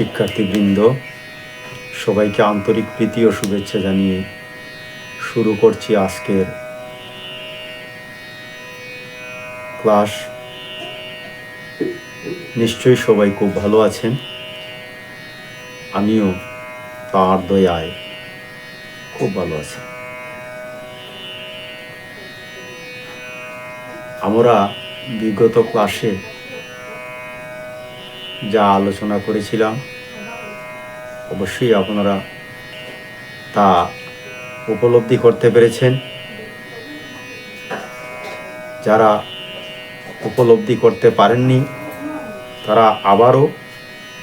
শিক্ষার্থীবৃন্দ, সবাইকে আন্তরিক প্রীতি ও শুভেচ্ছা জানিয়ে শুরু করছি আজকের ক্লাস। নিশ্চয়ই সবাই খুব ভালো আছেন। আমিও তার দয়ায় খুব ভালো আছি। আমরা বিগত ক্লাসে যা আলোচনা করেছিলাম অবশ্যই আপনারা তা উপলব্ধি করতে পেরেছেন। যারা উপলব্ধি করতে পারেননি, তারা আবারও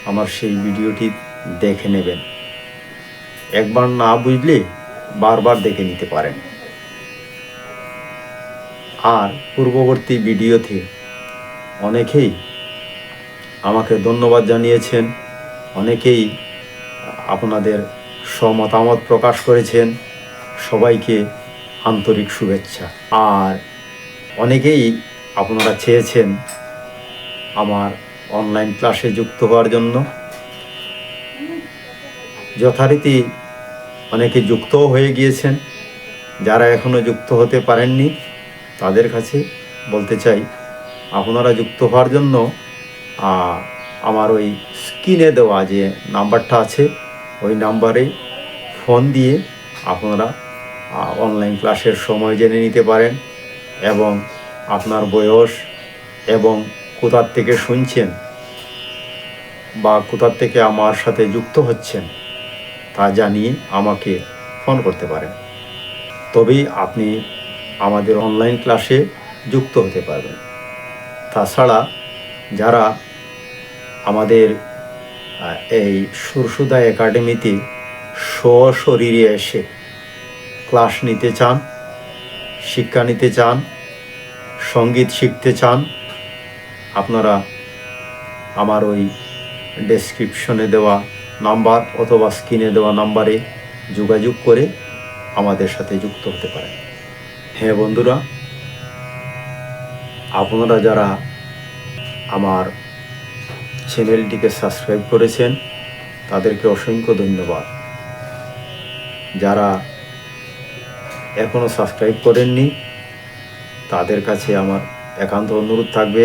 আমার সেই ভিডিওটি দেখে নেবেন। একবার না বুঝলে বারবার দেখে নিতে পারেন। আর পূর্ববর্তী ভিডিওতে অনেকেই আমাকে ধন্যবাদ জানিয়েছেন, অনেকেই আপনাদের সমতামত প্রকাশ করেছেন। সবাইকে আন্তরিক শুভেচ্ছা। আর অনেকেই আপনারা চেয়েছেন আমার অনলাইন ক্লাসে যুক্ত হওয়ার জন্য। যথারীতি অনেকে যুক্তও হয়ে গিয়েছেন। যারা এখনও যুক্ত হতে পারেননি, তাদের কাছে বলতে চাই, আপনারা যুক্ত হওয়ার জন্য আমার ওই স্ক্রিনে দেওয়া যে নাম্বারটা আছে ওই নাম্বারে ফোন দিয়ে আপনারা অনলাইন ক্লাসের সময় জেনে নিতে পারেন এবং আপনার বয়স এবং কোথার থেকে শুনছেন বা কোথার থেকে আমার সাথে যুক্ত হচ্ছেন তা জানিয়ে আমাকে ফোন করতে পারেন। তবেই আপনি আমাদের অনলাইন ক্লাসে যুক্ত হতে পারবেন। তাছাড়া যারা আমাদের এই সুরসুদা একাডেমিতে সশরীরে এসে ক্লাস নিতে চান, শিক্ষা নিতে চান, সংগীত শিখতে চান, আপনারা আমার ওই ডেসক্রিপশনে দেওয়া নাম্বার অথবা স্ক্রিনে দেওয়া নাম্বারে যোগাযোগ করে আমাদের সাথে যুক্ত হতে পারেন। হ্যাঁ বন্ধুরা, আপনারা যারা আমার চ্যানেলটিকে সাবস্ক্রাইব করেছেন তাদেরকে অসংখ্য ধন্যবাদ। যারা এখনও সাবস্ক্রাইব করেননি, তাদের কাছে আমার একান্ত অনুরোধ থাকবে,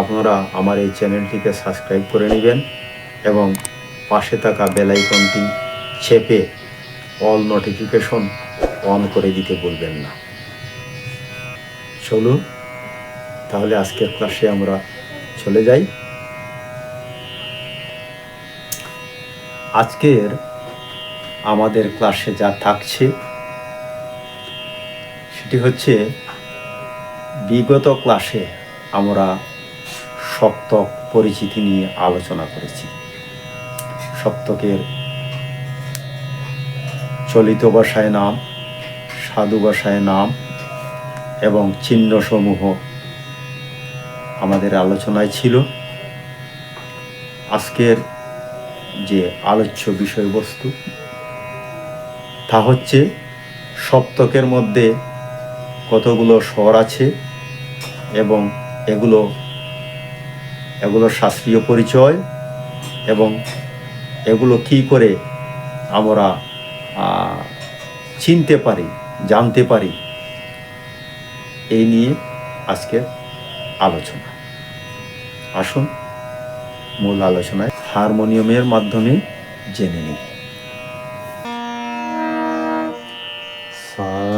আপনারা আমার এই চ্যানেলটিকে সাবস্ক্রাইব করে নেবেন এবং পাশে থাকা বেল আইকনটি চেপে অল নোটিফিকেশন অন করে দিতে বলবেন না। চলুন, তাহলে আজকের ক্লাসে আমরা চলে যাই। আজকের আমাদের ক্লাসে যা থাকছে, সেটি হচ্ছে বিগত ক্লাসে আমরা সপ্তক পরিচিতি নিয়ে আলোচনা করেছি। সপ্তকের চলিত ভাষায় নাম, সাধু ভাষায় নাম এবং চিহ্নসমূহ আমাদের আলোচনায় ছিল। আজকের যে আলোচ্য বিষয়বস্তু, তা হচ্ছে সপ্তকের মধ্যে কতগুলো স্বর আছে এবং এগুলো এগুলো শাস্ত্রীয় পরিচয় এবং এগুলো কি করে আমরা চিনতে পারি, জানতে পারি, এই নিয়ে আজকের আলোচনা। আসুন, মূল আলোচনায় হারমোনিয়ামের মাধ্যমে জেনে নিই। সারে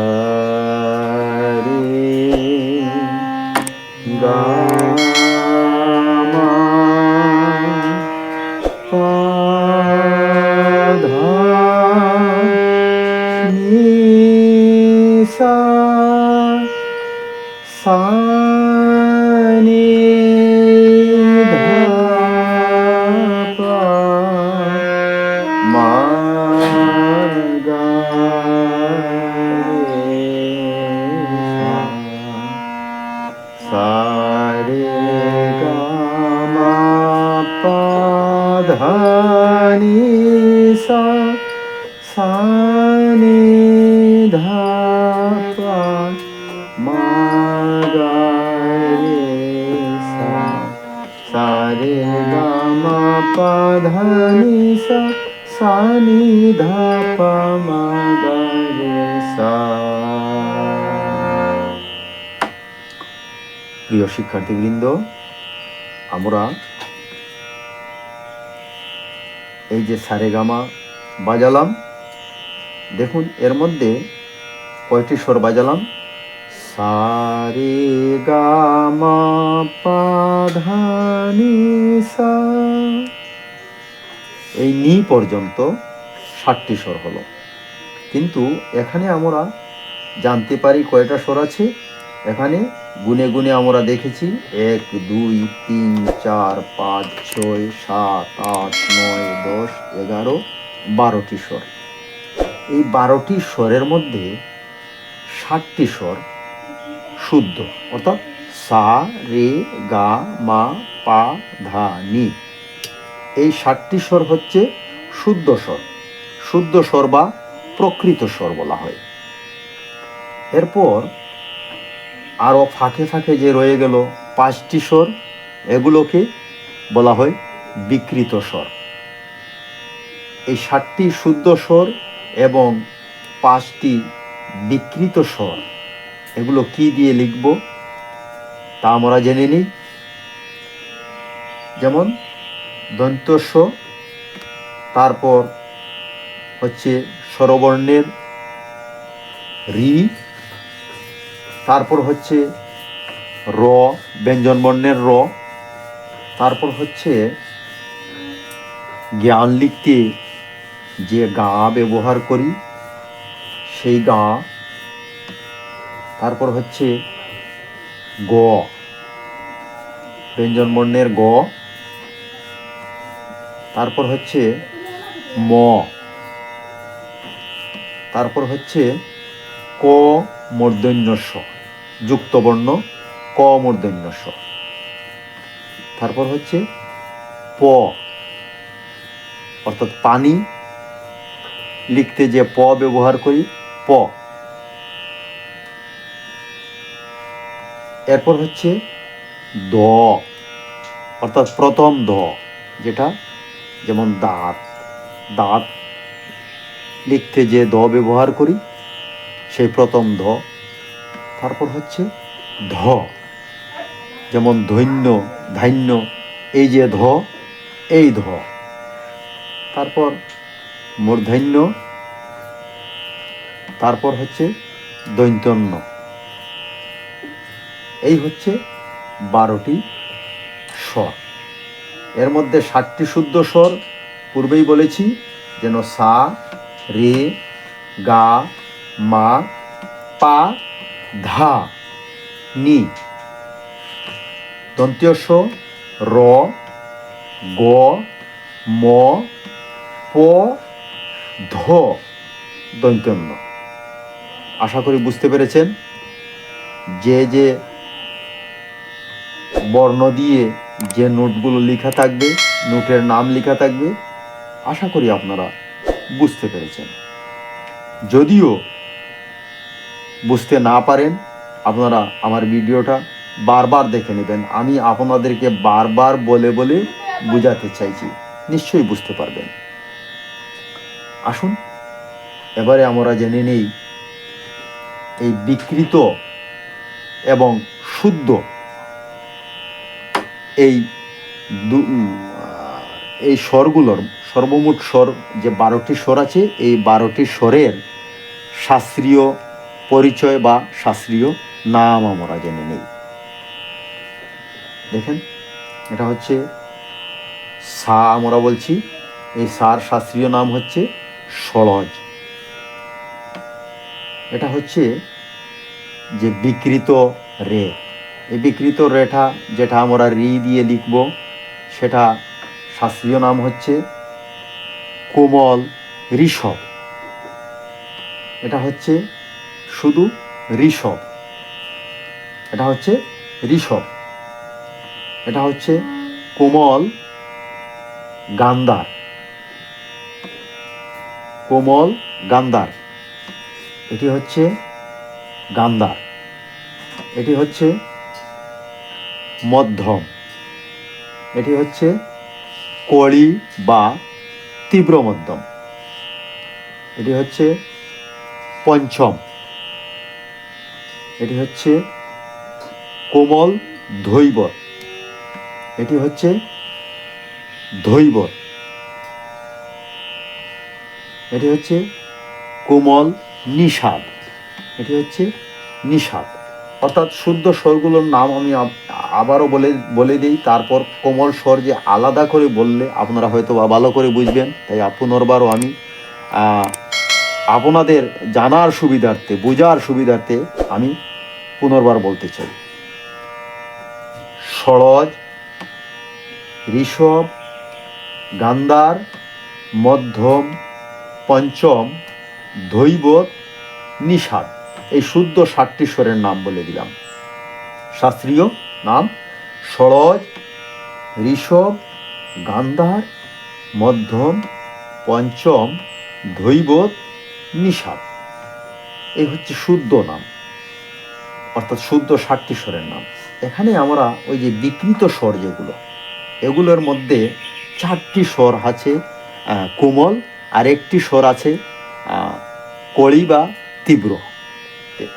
সা সারে গামা পা ধা সা সা ধা পা মা গা রে সা প্রিয় শিক্ষার্থীবৃন্দ, আমরা এই যে সারেগামা বাজালাম, দেখুন এর মধ্যে কয়টি স্বর বাজালাম? সারে গামা পাধানি সা। এই নি পর্যন্ত ষাটটি স্বর হলো। কিন্তু এখানে আমরা জানতে পারি কয়টা স্বর আছে? এখানে গুনে গুনে আমরা দেখেছি, এক, দুই, তিন, চার, পাঁচ, ছয়, সাত, আট, নয়, দশ, এগারো, বারোটি স্বর। এই বারোটি স্বরের মধ্যে ষাটটি স্বর শুদ্ধ, অর্থাৎ সা, রে, গা, মা, পা, ধা, নি। এই ষাটটি স্বর হচ্ছে শুদ্ধ স্বর। শুদ্ধ স্বর বা প্রকৃত স্বর বলা হয়। এরপর আরও ফাঁকে ফাঁকে যে রয়ে গেল পাঁচটি স্বর, এগুলোকে বলা হয় বিকৃত স্বর। এই ষাটটি শুদ্ধ স্বর এবং পাঁচটি বিকৃত স্বর এগুলো কি দিয়ে লিখব, তা আমরা জেনে নিই। যেমন, দন্তস্ব, তারপর হচ্ছে স্বরবর্ণের রি, তারপর হচ্ছে র ব্যঞ্জন বর্ণের র, তারপর হচ্ছে জ্ঞান লিখতে যে গা ব্যবহার করি, সেই গা তারপর হচ্ছে গ। ব্যঞ্জন বর্ণের গ। তারপর হচ্ছে ম। তারপর হচ্ছে ক মূর্ধন্য স যুক্ত বর্ণ ক মূর্ধন্য স তারপর হচ্ছে প। অর্থাৎ পানি। লিখতে যে প ব্যবহার করি, প। এরপর হচ্ছে দ। অর্থাৎ প্রথম দ, যেটা যেমন দাঁত। দাঁত লিখতে যে দ ব্যবহার করি, সেই প্রথম ধ তারপর হচ্ছে ধ, যেমন ধৈন্য, ধান্য, এই যে ধ, এই ধ। তারপর মূর্ধন্য, তারপর হচ্ছে দৈন্তন্য এই হচ্ছে বারোটি স্বর। এর মধ্যে ষাটটি শুদ্ধ স্বর, পূর্বেই বলেছি যেন সা, রে, গা, মা, পা, ধা, নি। দন্তীয় স র, গ, ম, প, ধ দন্তন্য আশা করি বুঝতে পেরেছেন? যে যে বর্ণ দিয়ে যে নোটগুলো লেখা থাকবে, নোটের নাম লেখা থাকবে, আশা করি আপনারা বুঝতে পেরেছেন। যদিও বুঝতে না পারেন, আপনারা আমার ভিডিওটা বারবার দেখে নেবেন। আমি আপনাদেরকে বারবার বলে বলে বোঝাতে চাইছি, নিশ্চয়ই বুঝতে পারবেন। আসুন, এবারে আমরা জেনে নেই, এই বিকৃত এবং শুদ্ধ এই দু- এই স্বরগুলোর সর্বমোট স্বর, যে বারোটি স্বর আছে, এই বারোটি স্বরের শাস্ত্রীয় পরিচয় বা শাস্ত্রীয় নাম আমরা জেনে নেই। দেখেন, এটা হচ্ছে সা আমরা বলছি, এই সার শাস্ত্রীয় নাম হচ্ছে সলজ। এটা হচ্ছে যে বিকৃত রে। এই বিকৃত রেটা যেটা আমরা রি দিয়ে লিখব, সেটা শাস্ত্রীয় নাম হচ্ছে কোমল ঋষভ। এটা হচ্ছে শুধু ঋষভ। এটা হচ্ছে ঋষভ। এটা হচ্ছে কোমল গান্ধার। কোমল গান্ধার। এটি হচ্ছে গান্ধার। এটি হচ্ছে মধ্যম। এটি হচ্ছে কড়ি বা তীব্র মধ্যম। এটি হচ্ছে পঞ্চম। এটি হচ্ছে কোমল ধৈবর। এটি হচ্ছে ধৈবর। এটি হচ্ছে কোমল নিষাদ। এটি হচ্ছে নিষাদ। অর্থাৎ শুদ্ধ স্বরগুলোর নাম আমি আবারও বলে বলে দিই, তারপর কোমল স্বর যে আলাদা করে বললে আপনারা হয়তো বা ভালো করে বুঝবেন। তাই পুনর্বারও আমি আপনাদের জানার সুবিধার্থে, বোঝার সুবিধার্থে আমি পুনর্বার বলতে চাই। সরজ, ঋষভ, গান্ধার, মধ্যম, পঞ্চম, ধৈবত নিষাদ এই শুদ্ধ ষাটটি স্বরের নাম বলে দিলাম। শাস্ত্রীয় নাম? সরজ, ঋষভ, গান্ধার, মধ্যম, পঞ্চম, ধৈবত নিষাদ এই হচ্ছে শুদ্ধ নাম। অর্থাৎ শুদ্ধ ষাটটি স্বরের নাম। এখানে আমরা ওই যে বিকৃত স্বর যেগুলো, এগুলোর মধ্যে চারটি স্বর আছে কোমল আর একটি স্বর আছে কড়ি বা তীব্র।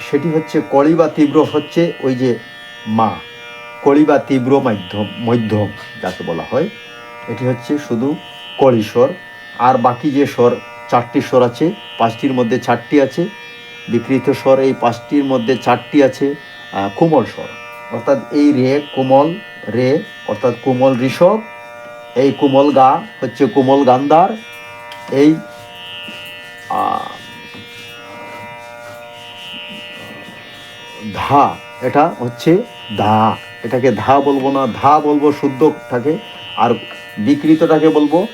সেটি হচ্ছে কড়ি বা তীব্র হচ্ছে ওই যে মা। কড়ি বা তীব্র মাধ্যম, মধ্যম, যাকে বলা হয়। এটি হচ্ছে শুধু কড়ি স্বর, আর বাকি যে স্বর, চারটি স্বর আছে, পাঁচটির মধ্যে চারটি আছে, বিকৃত স্বর এই পাঁচটির মধ্যে চারটি আছে কোমল স্বর। অর্থাৎ এই রে কোমল রে, অর্থাৎ কোমল ঋষভ, এই কোমল গা হচ্ছে কোমল গান্ধার, এই ধা, এটা হচ্ছে ধা। এটাকে ধা বলব না, ধা বলব শুদ্ধটাকে আর বিকৃতটাকে বলব,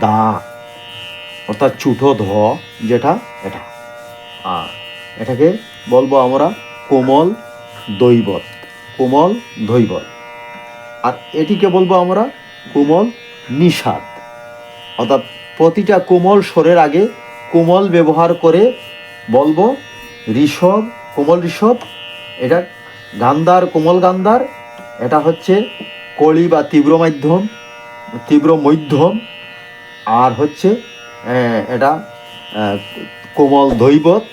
দা। অর্থাৎ চুটো ধ, যেটা, এটা। আর এটাকে বলব আমরা কোমল দৈবত কোমল দৈবত আর এটিকে বলব আমরা কোমল নিষাদ। অর্থাৎ প্রতিটা কোমল স্বরের আগে কোমল ব্যবহার করে বলব ঋষভ, কোমল ঋষভ, এটা গান্ধার, কোমল গান্ধার, এটা হচ্ছে কলি বা তীব্র মাধ্যম, তীব্র মধ্যম, আর হচ্ছে এটা কোমল দৈবত,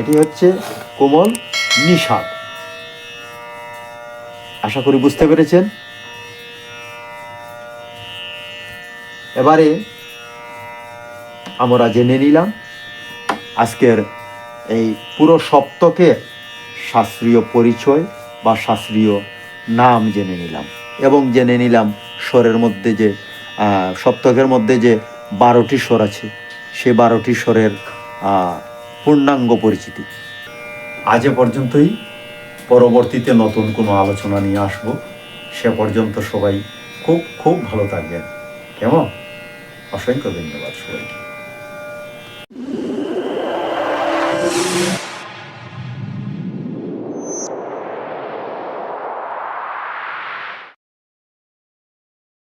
এটি হচ্ছে কোমল নিষাদ। আশা করি বুঝতে পেরেছেন? এবারে আমরা জেনে নিলাম আজকের এই পুরো সপ্তকের শাস্ত্রীয় পরিচয়। বা শাস্ত্রীয় নাম জেনে নিলাম। এবং জেনে নিলাম স্বরের মধ্যে যে সপ্তকের মধ্যে যে বারোটি স্বর আছে, সে বারোটি স্বরের পূর্ণাঙ্গ পরিচিতি। আজ পর্যন্তই। পরবর্তীতে নতুন কোনো আলোচনা নিয়ে আসব। সে পর্যন্ত সবাই খুব খুব ভালো থাকবেন। কেমন? অসংখ্য ধন্যবাদ সবাইকে।